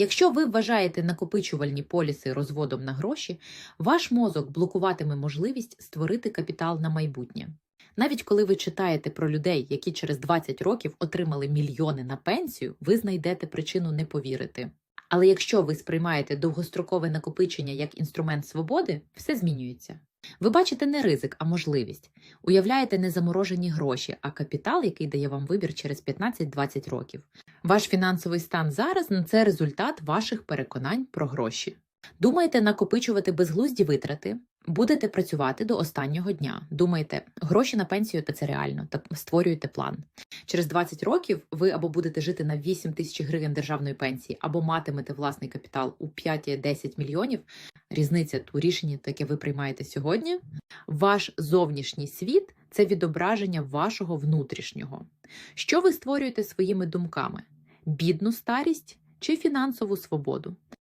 Якщо ви вважаєте накопичувальні поліси розводом на гроші, ваш мозок блокуватиме можливість створити капітал на майбутнє. Навіть коли ви читаєте про людей, які через 20 років отримали мільйони на пенсію, ви знайдете причину не повірити. Але якщо ви сприймаєте довгострокове накопичення як інструмент свободи, все змінюється. Ви бачите не ризик, а можливість. Уявляєте не заморожені гроші, а капітал, який дає вам вибір через 15-20 років. Ваш фінансовий стан зараз це результат ваших переконань про гроші. Думаєте накопичувати безглузді витрати? Будете працювати до останнього дня. Думаєте, гроші на пенсію та це реально, так створюєте план. Через 20 років ви або будете жити на 8 тисяч гривень державної пенсії, або матимете власний капітал у 5-10 мільйонів. Різниця у рішенні, яке ви приймаєте сьогодні. Ваш зовнішній світ це відображення вашого внутрішнього. Що ви створюєте своїми думками? Бідну старість чи фінансову свободу?